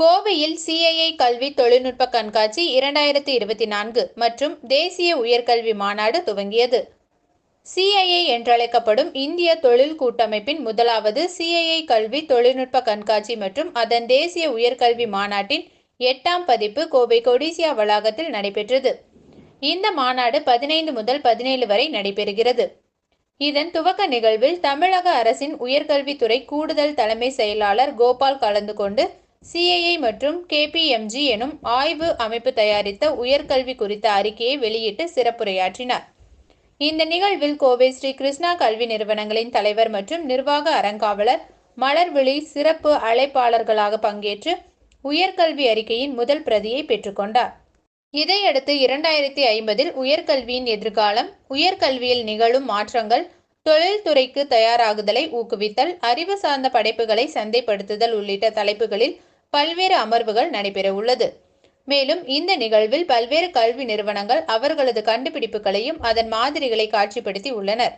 கோவையில் சிஐஐ கல்வி தொழில்நுட்ப கண்காட்சி இரண்டாயிரத்தி இருபத்தி நான்கு மற்றும் தேசிய உயர்கல்வி மாநாடு துவங்கியது. சிஐஐ என்றழைக்கப்படும் இந்திய தொழில் கூட்டமைப்பின் முதலாவது சிஐஐ கல்வி தொழில்நுட்ப கண்காட்சி மற்றும் அதன் தேசிய உயர்கல்வி மாநாட்டின் எட்டாம் பதிப்பு கோவை கொடிசியா வளாகத்தில் நடைபெற்றது. இந்த மாநாடு பதினைந்து முதல் பதினேழு வரை நடைபெறுகிறது. இதன் துவக்க நிகழ்வில் தமிழக அரசின் உயர்கல்வித்துறை கூடுதல் தலைமை செயலாளர் கோபால் கலந்து கொண்டு சிஐஐ மற்றும் கேபிஎம்ஜி எனும் ஆய்வு அமைப்பு தயாரித்த உயர்கல்வி குறித்த அறிக்கையை வெளியிட்டு சிறப்புரையாற்றினார். இந்த நிகழ்வில் கோவை ஸ்ரீ கிருஷ்ணா கல்வி நிறுவனங்களின் தலைவர் மற்றும் நிர்வாக அறங்காவலர் மலர்விழி சிறப்பு அழைப்பாளர்களாக பங்கேற்று உயர்கல்வி அறிக்கையின் முதல் பிரதியை பெற்றுக்கொண்டார். இதையடுத்து இரண்டாயிரத்தி ஐம்பதில் உயர்கல்வியின் எதிர்காலம் உயர்கல்வியில் நிகழும் மாற்றங்கள் தொழில்துறைக்கு தயாராகுதலை ஊக்குவித்தல் அறிவு சார்ந்த படைப்புகளை சந்தைப்படுத்துதல் உள்ளிட்ட தலைப்புகளில் பல்வேறு அமர்வுகள் நடைபெற உள்ளது மேலும் இந்த நிகழ்வில் பல்வேறு கல்வி நிறுவனங்கள் அவர்களது கண்டுபிடிப்புகளையும் அதன் மாதிரிகளை காட்சிப்படுத்தி உள்ளனர்.